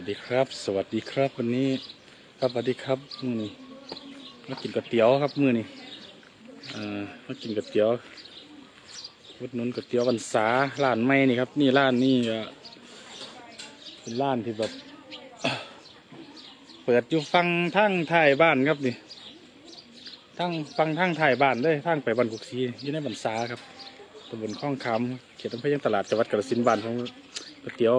วัสดีครับ สวัสดีครับวันนี้ครับสวัสดีครับมือนี้มากินก๋วยเตี๋ยวครับมือนี้เอ่อมากินก๋วยเตี๋ยววัดนุนก๋วยเตี๋ยววันษาร้านใหม่นี่ครับ นี่ร้านนี่เป็นร้านที่แบบเปิดอยู่ฟังทางท้ายบ้านครับนี่ทางฟังทางท้ายบ้านเลยทางไปบันกุกซีอยู่ในบันษาครับตำบลข้องคำเขตอำเภอยังตลาดจังหวัดกาฬสินธุ์บ้านของก๋วยเตี๋ยว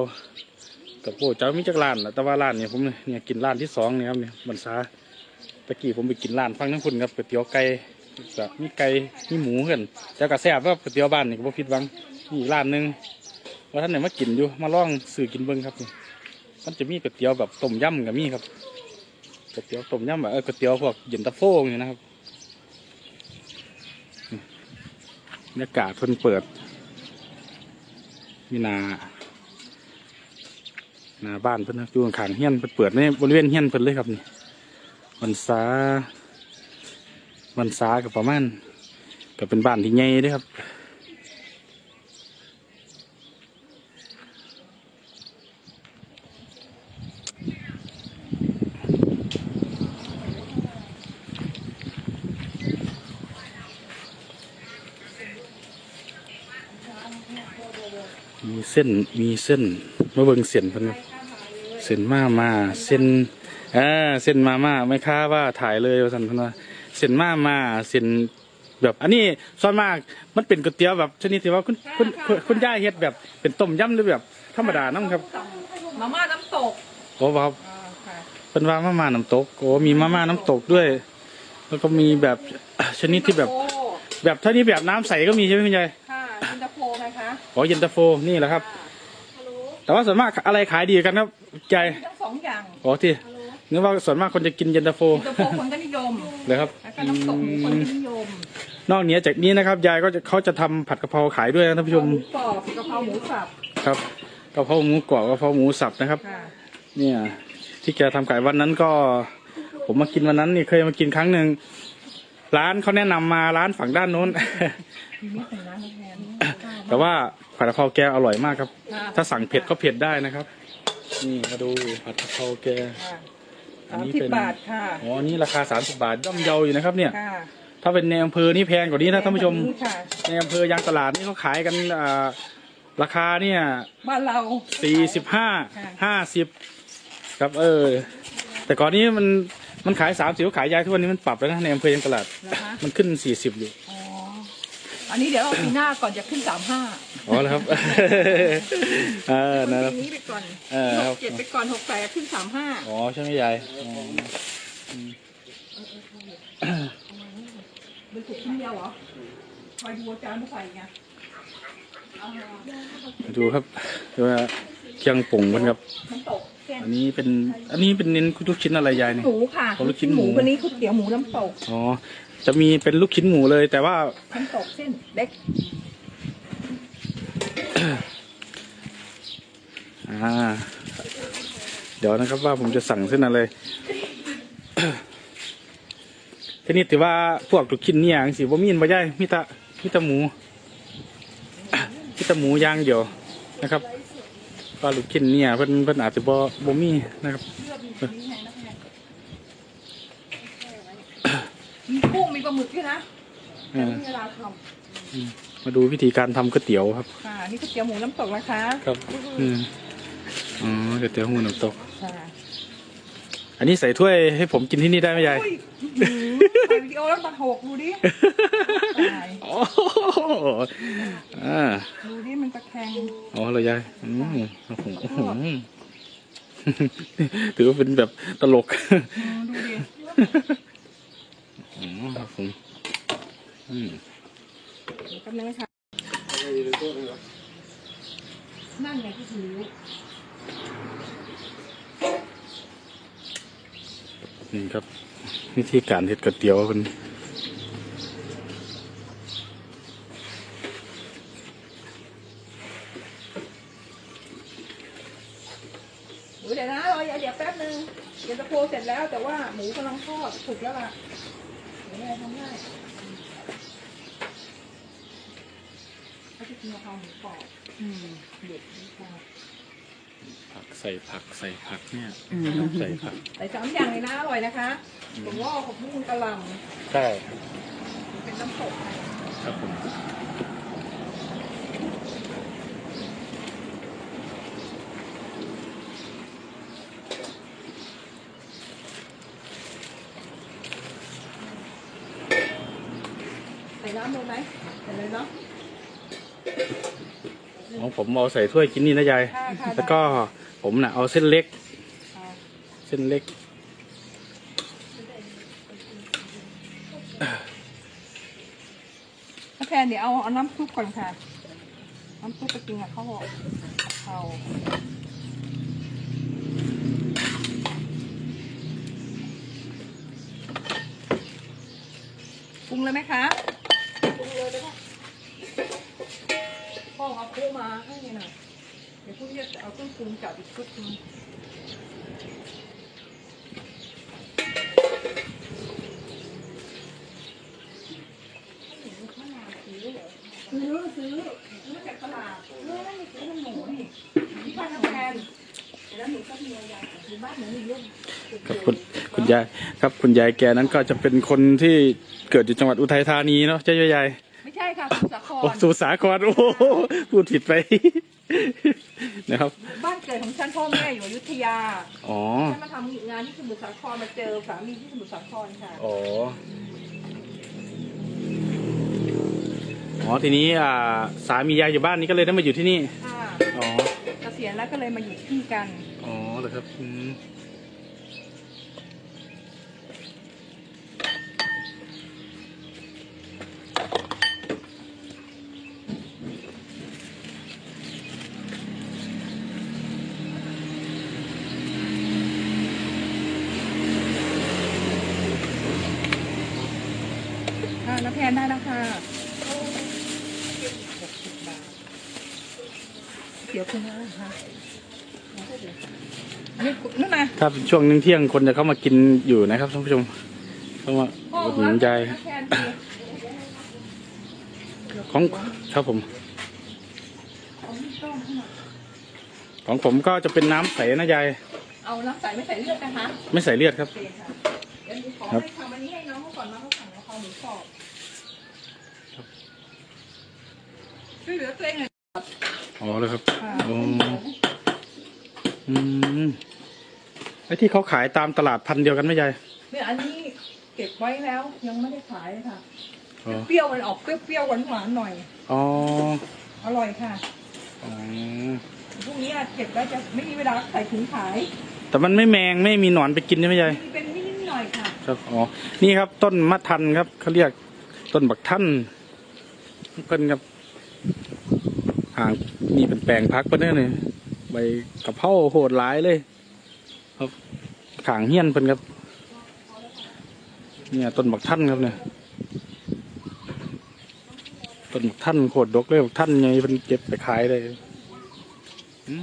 กับโอ้เจ้ามีจักร้านนะแต่ว่าร้านเนี่ยผมเนี่ยกินร้านที่สองเนี่ยครับเนี่ยบรรษาตะกี้ผมไปกินร้านฟังทั้งคุณครับก๋วยเตี๋ยวไก่กับมีไก่มีหมูกันแต่ก็แซ่บว่าก๋วยเตี๋ยวบ้านนี่ก็บ่ผิดหวังมีอีกร้านหนึ่งว่าท่านไหนมากินอยู่มาลองซื้อกินเบิ้งครับนี่มันจะมีก๋วยเตี๋ยวแบบต้มยำกับมีครับก๋วยเตี๋ยวต้มยำแบบเออก๋วยเตี๋ยวพวกเย็นตาโฟอย่างนี้นะครับนี่บรรยากาศเพิ่นเปิดมีนา หน้าบ้านเพิ่นนะอยู่ขางเฮียนเพิ่นเปิดในบริเวณเฮียนเพิ่นเลยครับนี่วันษาวันษากับประมาณก็เป็นบ้านที่ใหญ่ด้อครับมีเส้น มีเส้นมาเบิ่งเส้นเพิ่นครับ เส้นมามาเส้นเอ่าเส้นมามาไม่ค้าว่าถ่ายเลยว่าซั่นเพิ่นว่าเส้นมามาเส้นแบบอันนี้ส่วนมากมันเป็นก๋วยเตี๋ยวแบบชนิดที่ว่าคุณคุณคุณคุณย่าเฮ็ดแบบเป็นต้มยำหรือแบบธรรมดานํครับมาม่าน้ำตกโอ้ครับอ่าค่ะเป็นว่ามาม่าน้ำตกโอ้มีมาม่าน้ำตกด้วย แล้วก็มีแบบชนิดที่แบบโอ้แบบเท่านี้แบบน้ำใสก็มีใช่ไหมคุณยายค่ะอินเตอร์โฟไงคะอ๋อเย็นตาโฟนี่แหละครับฮัลโหล แต่ว่าส่วนมากอะไรขายดีกันครับยายทั้งสองอย่างอ๋อที่นึกว่าส่วนมากคนจะกินเย็นตาโฟอินเตอร์โฟคนก็นิยมเลยครับแล้วก็น้ำตกหมูคนก็นิยม นอกเหนือจากนี้นะครับ ยายก็จะเขาจะทำผัดกะเพราขายด้วยนะท่านผู้ชมหมูกรอบกะเพราหมูสับครับกะเพราหมูกรอบกะเพราหมูสับนะครับค่ะเนี่ย ที่แกทำขายวันนั้นก็ ผมมากินวันนั้นนี่เคยมากินครั้งหนึ่งร้านเขาแนะนำมาร้านฝั่งด้านโน้นมี นิดหนึ่งนะแทนแต่ว่าผัดกะเพราแกอร่อยมากครับค่ะถ้าสั่งเผ็ดก็เผ็ดได้นะครับ นี่มาดูผัดกะเพราแก ค่ะอันสามนี้สิบเป็น บาทค่ะอ๋ออันนี่ราคา 30 บาทย่อมเยาอยู่นะครับ เนี่ย ค่ะถ้าเป็นในอำเภอนี่แพงกว่านี้นะท่านผู้ชมแบบค่ะ ในอำเภอยางตลาดนี่เขาขายกันอ่าราคาเนี่ย บ้านเรา สี่สิบห้าค่ะห้าสิบครับเออ แต่ก่อนนี้มันมันขายสามสิบขายยายทุกวันนี้มันปรับแล้วนะในอำเภอยางตลาดนะคะ มันขึ้นสี่สิบอยู่ อ๋ออันนี้เดี๋ยวเราปีหน้าก่อนจะขึ้นสามห้าอ๋อแล้วครับเออนะครับปีนี้ไปก่อนเออครับหกเจ็ดไปก่อนหกแปดขึ้นสามห้าอ๋อใช่ไหมยายอ๋อเป็นสุกชิ้นเดียวเหรอคอยดูอาจารย์มาใส่ไงอ่ามาดูครับดูว่าเคียงป่งมันครับน้ำตกเส้นอันนี้เป็นอันนี้เป็นเน้นลูกชิ้นอะไรยายเนี่ยหมูค่ะอ๋อลูกชิ้นหมูวันนี้ก๋วยเตี๋ยวหมูน้ำตกอ๋อ จะมีเป็นลูกชิ้นหมูเลย แต่ว่าน้ำตกเส้นเล็กอ่าเดี๋ยวนะครับว่าผมจะสั่งเส้นอะไรทีนี้ถือว่าพวกลูกชิ้นเนี่ยจังสิบ่มีนบ่ย่ายมีแตะมีแตะหมูมีแตะหมูย่างเดียวนะครับว่าลูกชิ้นเนี่ยเพิ่นเพิ่นอาจจะบ่บ่มีนะครับ มีกุ้งมีปลาหมึกด้วยนะ เออมีเวลาทมาดูวิธีการทำก๋วยเตี๋ยวครับำค่ะนี่ก๋วยเตี๋ยวหมูน้ำตกนะคะ ครับอืมอ๋อก๋วยเตี๋ยวหมูน้ำตกค่ะอันนี้ใส่ถ้วยให้ผมกินที่นี่ได้ไหมยายอุ้ยอื้อหือถ่ายวิดีโอแล้วมาหกดูดิตายโอ้โหอ่าดูดิมันตะแคงอ๋อเลยยายอืมโอ้โหอื้อหือถือว่าเป็นแบบตลกอืมดูดิ อืมครับผมอืมเดี๋ยวกำลังค่ะนั่นไงที่ถือนี่ครับ วิธีการเฮ็ดก๋วยเตี๋ยวเป็นเดี๋ยวนะรออย่าเดี๋ยวแป๊บนึงเดี๋ยวจะโพเสร็จแล้วแต่ว่าหมูกำลังทอดสุกแล้วล่ะเดี๋ยวแม่ทำให้ กินกะเพราหมูกรอบอืมเด็ดหมูกรอบผักใส่ผักใส่ผักเนี่ยอืมใส่ผักใส่สามอย่างเลยนะอร่อยนะคะถั่วงอกผักบุ้งกะหล่ใช่ำเป็นน้ำตก ครับผม ใส่น้ำลงไหมใส่เลยเนาะ ของ ผมเอาใส่ถ้วยกินนี่นะยาย ค่ะค่ะแล้วก็ผมน่ะเอาเส้นเล็ก ค่ะเส้นเล็กน้ำแพนเดี๋ยวเอาเอาน้ำซุปก่อนค่ะ น้ำซุปไปกินกับข้าวเขาปรุงเลยไหมคะ มาให้หน่อยเดี๋ยวพรุ่งนี้จะเอาเครื่องปรุงจับอีกชุดนึงซื้อซื้อซื้อจากตลาดเออนั่มีซื้อมันหมูนี่ที่บ้านน้ำแพนแล้วหนูก็มีอะไรอยู่บ้านหนูมีเรื่องคุณคุณยายครับคุณยายแกนั้นก็จะเป็นคนที่เกิดอยู่จังหวัดอุทัยธานีเนาะใช่ไหมยาย ไม่ใช่ค่ะสมุทรสาคโอ้รสุสาครโอ้โหพูดผิดไป นะครับ บ้านเกิดของฉันพ่อแม่อยู่อยุธยาอ๋อ ฉันมาทำงานที่สมุทรสาครมาเจอสามีที่สมุทรสาครค่ะ อ๋อ อ๋อ ทีนี้อ่าสามียายอยู่บ้านนี้ก็เลยได้มาอยู่ที่นี่ ค่ะอ๋อ เกษียณแล้วก็เลยมาอยู่ที่กัน อ๋อเหรอครับอืม ค่ะน้ำแพนได้แล้วค่ะเดี๋ยวคุณนะคะนี่นู่นนะครับช่วงนึงเที่ยงคนจะเข้ามากินอยู่นะครับท่านผู้ชมเข้ามาพ่ออุดหนุนยายน้ำแพนดีของครับผมเอาน้ำต้มให้หน่อยของผมก็จะเป็นน้ำใสนะยายเอาน้ำใสไม่ใส่เลือดนะคะ ไม่ใส่เลือดครับโอเคค่ะเดี๋ยวหนูขอครับ ให้ทำอันนี้ให้น้องเขาก่อนน้องเขาสั่งกะเพราหมูกรอบ ช่วยเหลือตัวเองหน่อยอ๋อเลยครับค่ะอ๋ออืมไอ้ที่เขาขายตามตลาดพันธุ์เดียวกันไหมยายเนี่ยอันนี้เก็บไว้แล้วยังไม่ได้ขายเลยค่ะ อ๋อเปรี้ยวมันออกเปรี้ยวๆหวานๆหน่อย อ๋ออร่อยค่ะอ๋อพรุ่งนี้เก็บไว้จะไม่มีเวลาใส่ถุงขายแต่มันไม่แมงไม่มีหนอนไปกินใช่ไหมยายมีเป็นนิดๆหน่อยๆค่ะ ครับอ๋อนี่ครับต้นมะทันครับเขาเรียกต้นบักท่านเพิ่นครับ ห่างนี่เป็นแปลงพักเพิ่นเนี่ยนี่ใบกะเพราโหดหลายเลย ครับขางเฮี้ยนเพิ่นครับ เนี่ยต้นบักท่านครับเนี่ยต้นบักท่านโคตรดกเลยบักท่านไงเพิ่นเก็บไปขายเลยอื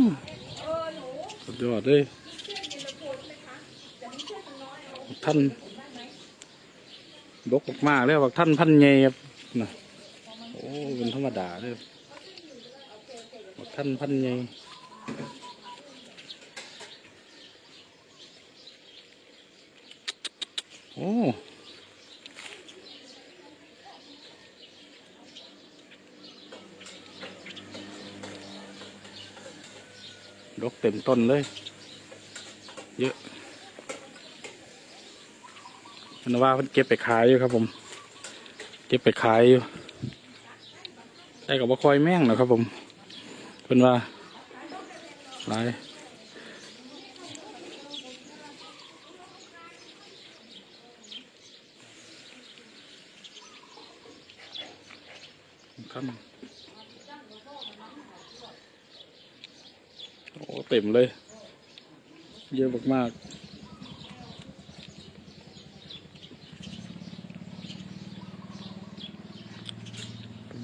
มสุดยอดเลยบักท่านดกมากๆเลยบักท่านพันไงครับนะโอ้เป็นธรรมดาเลย บักท่านพันไงโอ้ดกเต็มต้นเลย เยอะมันว่าเพิ่นเก็บไปขายอยู่ครับผม เก็บไปขายอยู่ได้กับว่าคอยแม่งนะครับผม พิ่นว่าหลายครับโอ้เต็มเลย เยอะมากๆ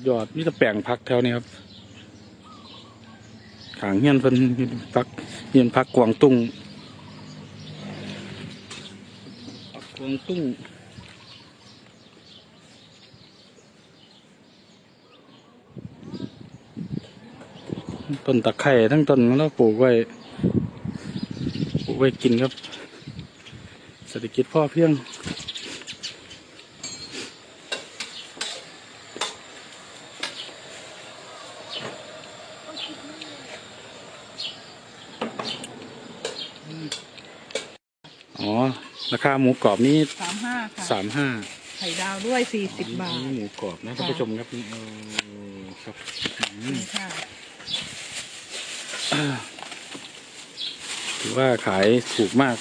ยอดนี่จะแปลงพักแถวนี้ครับางเฮียนเพิ่นเฮียนพักเฮียนพักกวางตุ้งพักกวางตุ้งต้นตะไคร้ทั้งต้นแล้วปลูกไว้ปลูกไว้กินครับเศรษฐกิจพ่อเพียง อ๋อ ราคาหมูกรอบนี้สามห้าค่ะสามห้าไข่ดาวด้วยสี่สิบบาท หมูกรอบนะท่านผู้ชมครับนี่เออครับอืมนี่ค่ะถือว่าขายถูกมาก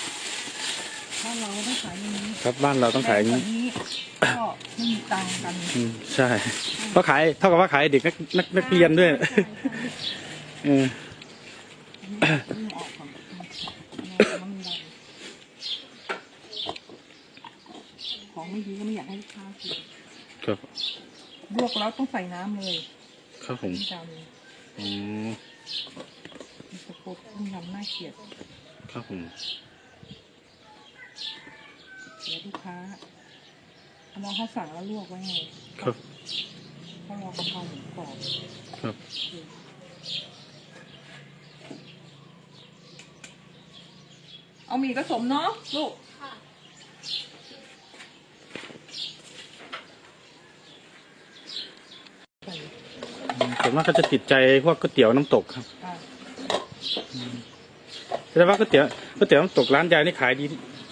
ถ้าเราต้องขายอย่างนี้ครับบ้านเราต้องขายอย่างแพนี้กว่าก็ไม่มีตังค์กันอืมใช่เพราะขายเท่ากับว่าขายเด็กนักนักนักเรียนด้วยใช่ใช่ใช่เออ ยิ่งออกก่อนเนี่ยมันมีอะไรของไม่ดีก็ไม่อยากให้ลูกค้ากิน ครับ ลวกแล้ว ต้องใส่น้ำเลยครับผมที่ดำอ๋อมีสะโพกต้มยำน่าเกลียดครับผมเดี๋ยวลูกค้าเอาน้องเขาสั่งแล้วลวกไว้ไงครับเขารอกะเพราหมูกรอบครับเอาหมี่ผสมเนาะลูก ใส่ ส่ วนมากก็จะติดใจพวกก๋วยเตี๋ยวน้ำตกครับอะแต่ว่าก๋วยเตี๋ยวก๋วยเตี๋ยวน้ำตกร้านยายนี่ขายดี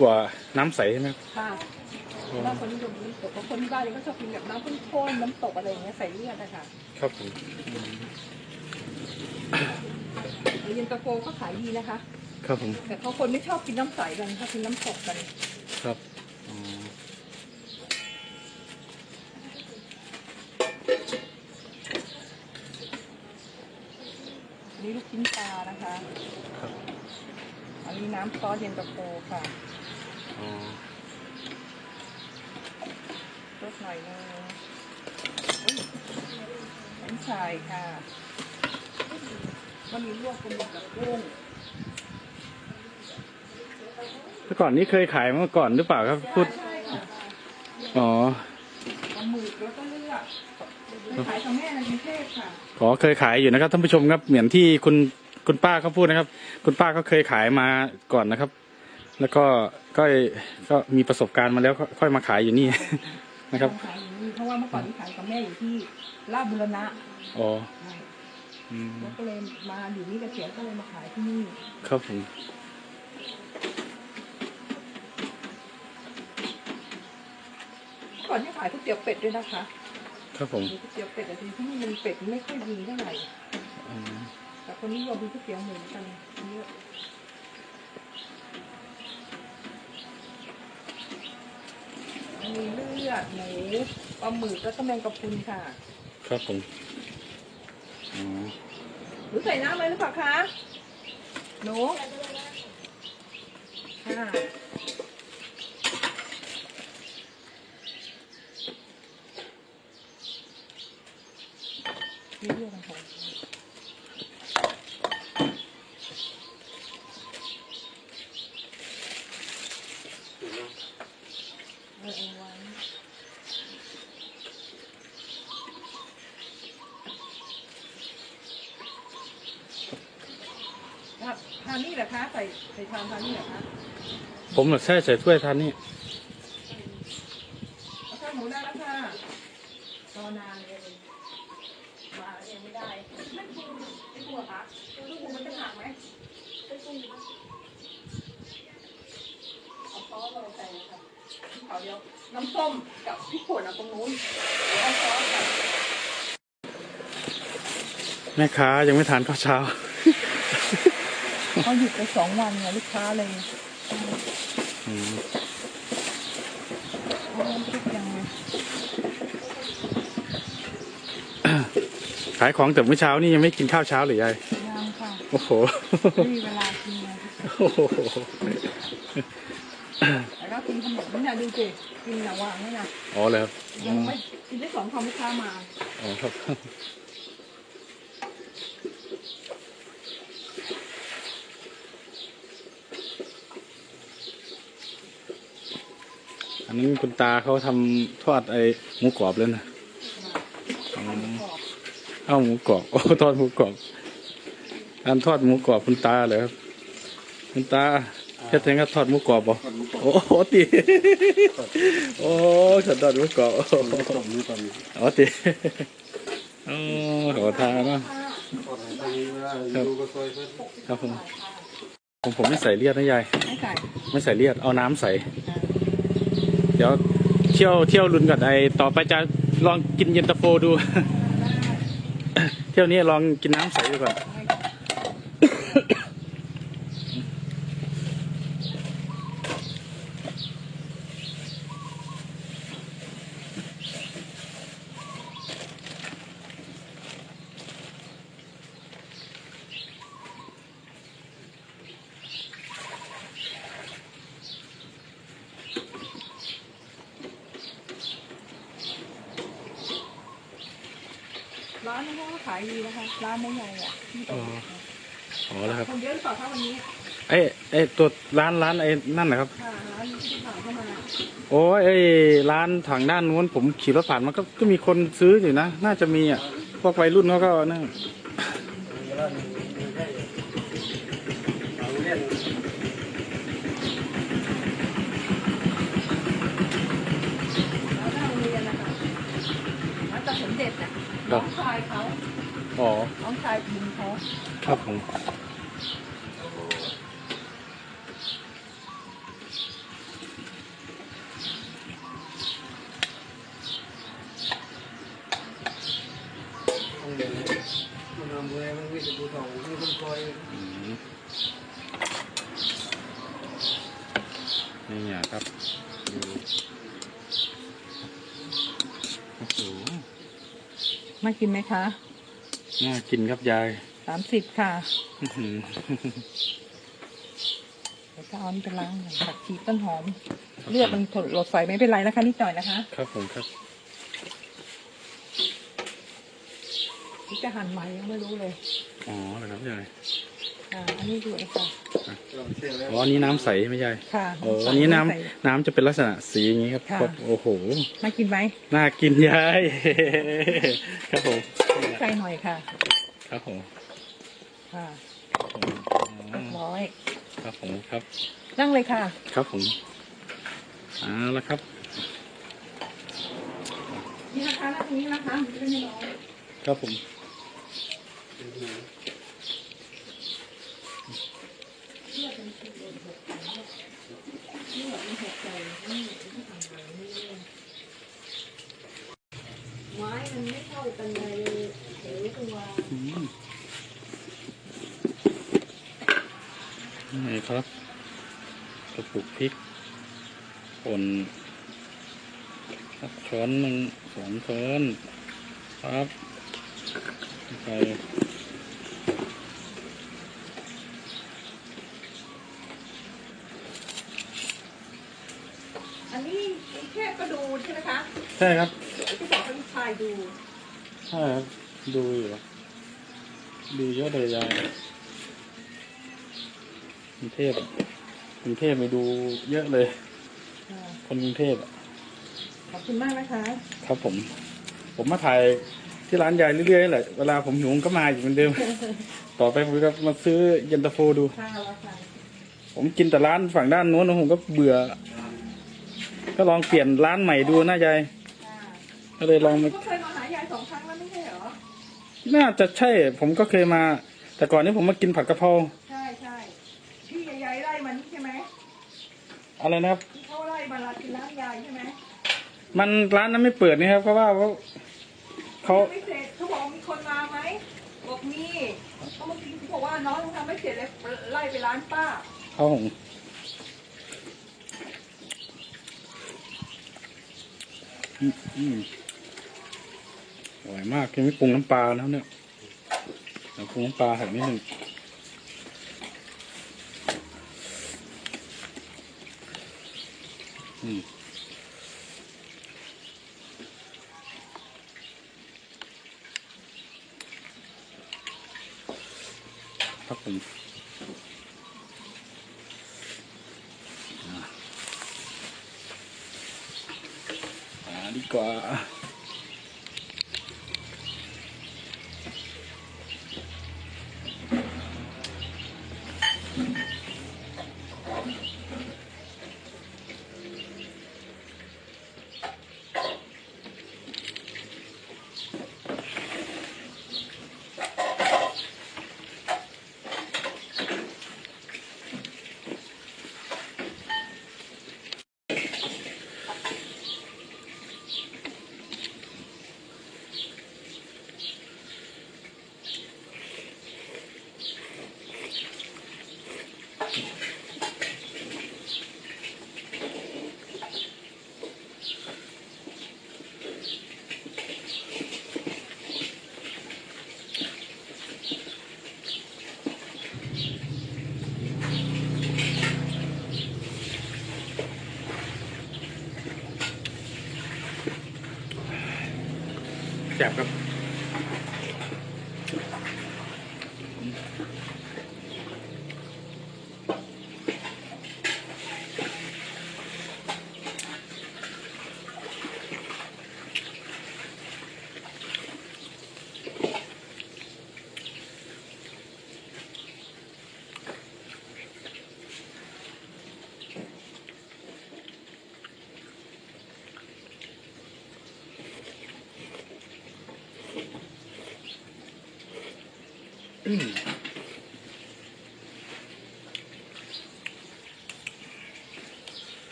กว่าน้ำใสใช่ไหมครับค่ะแล้วคนนิยมน้ำตกบางคนที่บ้านเนี่ยก็ชอบกินแบบน้ำข้นๆน้ำตกอะไรอย่างเงี้ยใส่เลือดนะคะครับผมเย็นตาโฟก็ขายดีนะคะ ครับผมแต่เขาคนไม่ชอบกินน้ำใสกันชอบกินน้ำตกกัน ครับอ๋อ อั นนี้ลูกชิ้นปลานะคะ ครับอันนี้น้ำซอสเย็นตาโฟค่ะอ๋อรสหน่อยนึงอุ๊ยน้ำชายค่ะมันมีลวกเป็นกับกุ้งแต่ก่อนนี้เคยขายมาก่อนหรือเปล่าครับพูด ใช่ค่ะ อ๋อ ปลาหมึกแล้วก็เลือดไปขายกับแม่ในกรุงเท พค่ะขอเคยขายอยู่นะครับท่านผู้ชมครับเหมือนที่คุณคุณป้าเขาพูดนะครับ คุณป้าก็เคยขายมาก่อนนะครับ แล้วก็ก็ก็มีประสบการณ์มาแล้วก็ค่อยมาขายอยู่นี่นะครับขายอยู่นี่เพราะว่าเมื่อก่อนที่ขายกับแม่อยู่ที่ลาดบุรณะอ๋ออืมแล้วก็เลยมาอยู่นี่เกษียณก็เลยมาขายที่นี่ครับผมเมื่อก่อนที่ขายก๋วยเตี๋ยวเป็ดด้วยนะคะ ครับผมมีก๋วยเตี๋ยวเป็ดแต่ที่นี่มันเป็ดไม่ค่อยดีเท่าไหร่อืมแต่คนนิยมมีก๋วยเตี๋ยวหมูกันเยอะมีเลือดหมูปลาหมึกแล้วก็แมงกะพรุนค่ะ ครับผมอ๋อหรือใส่น้ำเลยหรือเปล่าคะหนูค่ะนี่เรื่องของเออเอาไว้ครับ ทานนี่เหรอคะ ใส่ใส่ทานทานนี่เหรอคะ ผมเหรอใช่ใส่ถ้วยทานนี่ เอาข้าวหมูได้แล้วค่ะรอนานเลยมาเองไม่ได้ไม่ปรุงไม่ปรุงเหรอคะลูกปรุงมันจะหักไหมไม่ปรุงเอาซอสเราใส่เลยค่ะเอาเดียวน้ำส้มกับพริกป่นเอาตรงนู้นเดี๋ยวเอาซอสกับ แม่ค้ายังไม่ทานข้าวเช้าเขาหยุดไปสองวันไงลูกค้าเลยอืมเอาน้ำพริกยังไงขายของแต่เมื่อเช้านี่ยังไม่กินข้าวเช้าหรือยายยังค่ะโอ้โหไม่มีเวลากินไงโอ้โหแต่ก็กินขนมนี่นะดูสิกินระหว่างนี่นะอ๋อเลยครับยังไม่กินได้สองคำลูกค้ามาอ๋อครับ อันนั้นคุณตาเขาทำทอดไอ้หมูกรอบเลยนะทำกรอบเอ้าหมูกรอบโอ้ทอดหมูกรอบร้านทอดหมูกรอบคุณตาเหรอครับคุณตาแค่แทงก็ทอดหมูกรอบบ่โอ้โหตีโอ้ฉันทอดหมูกรอบโอ้โหตบมือตอนนี้อ๋อตีโอ้ขอทานเนาะตอนไหนตอนนี้ว่าอยู่ก็ซอยเพิ่นครับผมผมผมไม่ใส่เลียดนะยายไม่ใส่ไม่ใส่เลียดเอาน้ำใส่เดี๋ยวเที่ยวเที่ยวรุนก่อนไอต่อไปจะลองกินเย็นตาโฟดู เที่ยวนี้ลองกินน้ำใสดูก่อน ร้านนี้เขาก็ขายดีนะคะ ร้านไม่ใหญ่อะที่ตอ๋กออ๋อแล้วครับ คนเยอะหรือเปล่าคะวันนี้ไอ้ไอ้ตัวร้านร้านไอ้นั่นนะครับ ค่ะร้านที่ผ่านเข้ามาโอ้ยไอ้ร้านทางด้านนู้นผมขี่รถผ่านมันก็ก็มีคนซื้ออยู่นะ น่าจะมีอะ พวกวัยรุ่นเขาก็นั่นเวลามีมีให้เอาเล่นร้านหน้าโรงเรียนนะคะร้านตะสมเด็จน่ะน้องชายเขา อ๋อน้องชายบุญเขาครับผมต้องเล่นมันทำเมื่อมันมีแต่ผู้เฒ่ามีคนคอยอืมนี่ไงครับดูโอ้โหมากินไหมคะ น่ากินครับยายสามสิบค่ะอื้อหือเดี๋ยวจะเอาอันนี้ไปล้างหน่อยผักชีต้นหอม เลือดมันถดหลดใส่ไม่เป็นไรนะคะนิดหน่อยนะคะครับผมครับที่จะหั่นไหมยังไม่รู้เลย อ๋อเหรอครับยาย อ่า อันนี้ดูเองค่ะเราเชื่ อแล้วอ๋ออันนี้น้ำใสไหม่ใช่ค่ะโอ้อันนี้น้ำใส่ น้ำจะเป็นลักษณะสีอย่างนี้ครับค่ะ ครับโอ้โห มากินไหมน่ากินยาย ครับผมใส่หน่อยค่ะ ครับผมค่ะผมอ๋เรียบอร้อย ครับผมครับ นั่งเลยค่ะ ครับผมเอาละครับ นี่นะคะนั่งตรงนี้นะคะมันจะได้ไม่ ร้อนครับผมไม้มันไม่เข้ากันเลยเดี๋ยวตัวอืมนี่ครับกระปุกพริกป่นครับช้อนหนึ่งสองช้อนครับใส่ อันนี้แค่กระดูใช่ไหมคะ ใช่ครับเดี๋ยวจะบอกให้ลูกชายดู ใช่ครับ ดูอยู่ครับดูเยอะเลยยายกรุงเทพอะกรุงเทพไปดูเยอะเลยค่ะคนกรุงเทพอะขอบคุณมากนะคะ ครับผม ผมมาถ่ายที่ร้านยายเรื่อยๆแหละ เวลาผมหิวผมก็มาอยู่เหมือนเดิม ต่อไปผมก็มาซื้อเย็นตาโฟดูค่ะแล้วค่ะผมกินแต่ร้านฝั่งด้านโน้นแล้วผมก็เบื่อ ก็ลองเปลี่ยนร้านใหม่ดูนะยายค่ะ ก็เลยลองมา ก็เคยมาหายายสองครั้งแล้วไม่ใช่เหรอ น่าจะใช่ ผมก็เคยมา แต่ก่อนนี้ผมมากินผัดกะเพราใช่ใช่ที่ยายไล่มันใช่ไหมอะไรนะครับ ที่เขาไล่มาลากินร้านยายใช่ไหมมันร้านนั้นไม่เปิดนี่ครับเพราะว่าเขาเขาไม่เสร็จเขาบอกมีคนมาไหมบอกมีเขาเมื่อกี้เขาบอกว่าน้องยังทำไม่เสร็จเลยไล่ไปร้านป้าเขาผมอืมอืมอ ร่อยมากยังไม่ปรุงน้ำปลาแล้วเนี่ยเดี๋ยวปรุงน้ำปลาใส่นิดหนึ่งอืมครับผมอะอ่าดีกว่า แซ่บครับ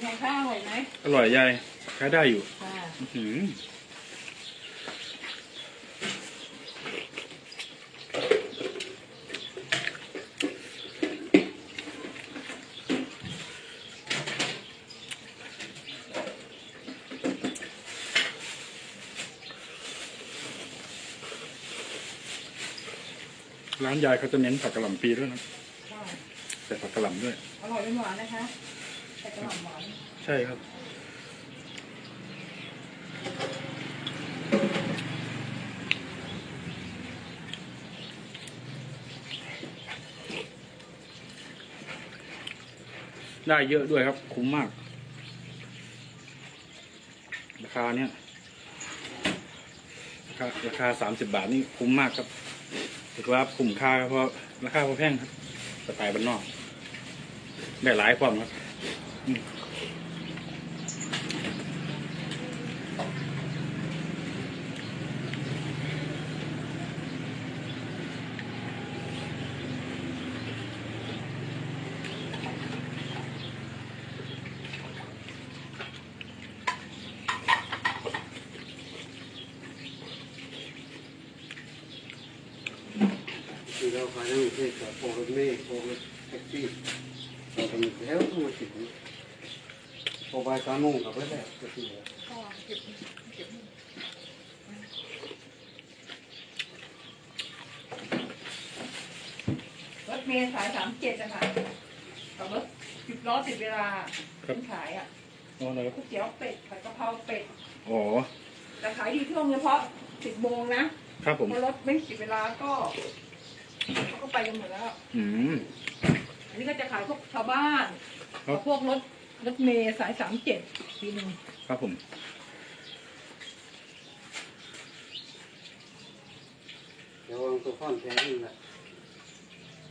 ไงข้าวอร่อยไหมอร่อยยายใช้ได้อยู่ ค่ะ อื้อหือ ร้านยายเขาจะเน้นผักกะหล่ำปีด้วยนะค่ะใส่ผักกะหล่ำด้วยอร่อยเป็นหวานนะคะแต่กระหล่ำหวานใช่ครับได้เยอะด้วยครับ คุ้มมาก ราคาเนี้ยราคาราคาสามสิบบาทนี่คุ้มมากครับ ถือว่าคุ้มค่าเพราะราคาพอแพงครับสไตล์บ้านนอก ได้หลายความครับ ที่เราขายทั้งประเทศกับโปรรถเมล์โปรรถแท็กซี่เราทำแล้วทั้งหมดสิบโปรบายการมุ่งกับเพื่อนแหละก็คือก็เก็บเก็บรถเมล์สายสามเจ็ดนะคะกับรถสิบล้อสิบเวลาครับ ขายอะอ๋ออะไรครับก๋วยเตี๋ยวเป็ดผัดกะเพราเป็ด อ๋อแต่ขายดีช่วงเฉพาะสิบโมงนะครับผมพอรถไม่สิบเวลาก็เขาก็ ไปกันหมดแล้วอืมอันนี้ก็จะขายพวกชาวบ้านครับพวกรถรถเมย์สายสามเจ็ดทีหนึ่งครับผมระวังตัวฟ้อนแผนนี่แหละ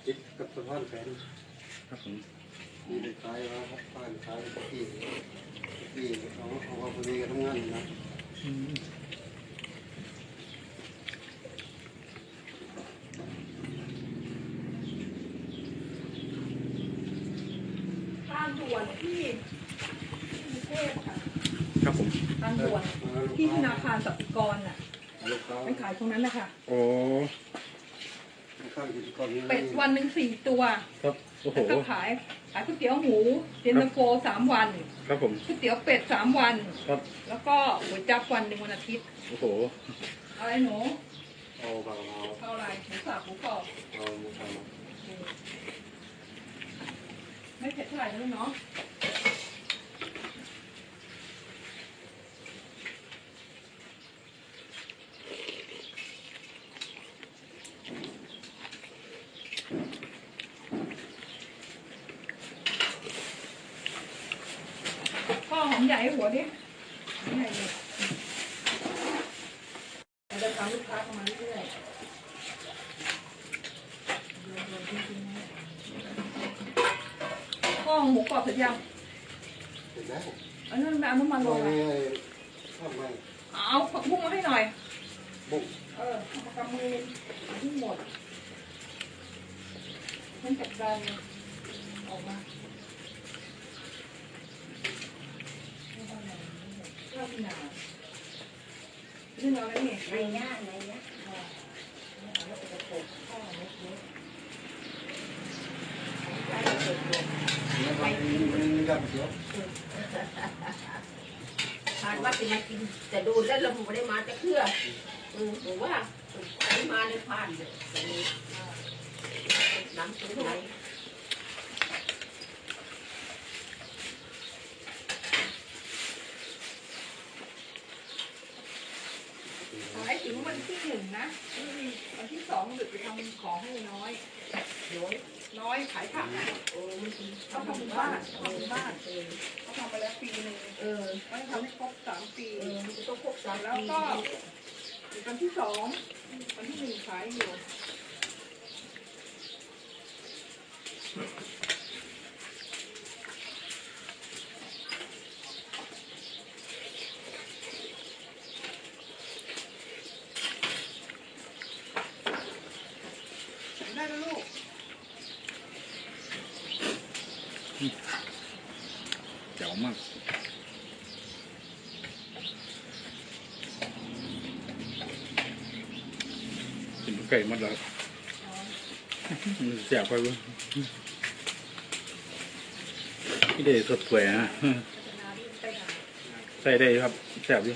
จิตกับตัวฟ้อนแผนครับผมมีเด็กขายว่าฟ้อนขายตะกี้ตะกี้เอาเอาว่าพอดีกับทำงานอยู่นะ อืม ทางด่วนที่กรุงเทพค่ะ ครับผม ทางด่วนที่ธนาคารสัติกรน่ะลูกค้าไปขายตรงนั้นนะคะโอ้ลูกค้ากิจกรนี้เป็ดวันหนึ่งสี่ตัวครับโอ้โหแล้วก็ขายขายก๋วยเตี๋ยวหมูเย็นตาโฟสามวันครับผมก๋วยเตี๋ยวเป็ดสามวันครับ แล้วก็ก๋วยจั๊บวันหนึ่งวันอาทิตย์โอ้โหอะไรหนูเอาบางเอาเอาอะไรหมูสับหมูกรอบเอาหมูสับไม่เผ็ดเท่าไหร่นะลูกเนาะ พ่อหอมใหญ่ให้หัวดิหอมใหญ่เลยเราจะทำลูกค้าเข้ามาเรื่อยๆเดี๋ยวๆจริงๆนะพ่อหมูกรอบเสร็จยัง เห็นไหม เอาน้ำเอาน้ำมันล ตรง ง นี้ อะ ทำไม เอาผักบุ้งมาให้หน่อย บุก เออเอามากำมือทั้งหมดมันจัดการเลยออกมาข้าวหนาเรื่องอะไรเนี่ย ในย่างในย่าง ข้าวเล็กๆ แล้วก็มีกับเสียว ผ่านว่าเป็นอะไรกิน แต่ดูแล้วเราไม่ได้มาจะเครื่อเออหรือว่าไม่มาเลยผ่านเลยน้ำตื้นไหนขายถึงวันที่หนึ่งนะวันที่สองหยุดไปทำของให้น้อยน้อย น้อยขายผักนะโอ้มันกินเขาทำบุญบ้านเขาทำบุญบ้านเออเขาทำไปแล้วปีหนึ่งเออไม่ทำให้ครบสามปีเออมันจะต้องพกสามแล้วปีก็อีกวันที่สองวันที่หนึ่งขายอยู่ ได้แล้วลูก เจ๋วมากกิน ไก่หมดแล้วมันแสบไปเว้ยพี่เดชสดสวยฮะใส่ได้ครับแสบอยู่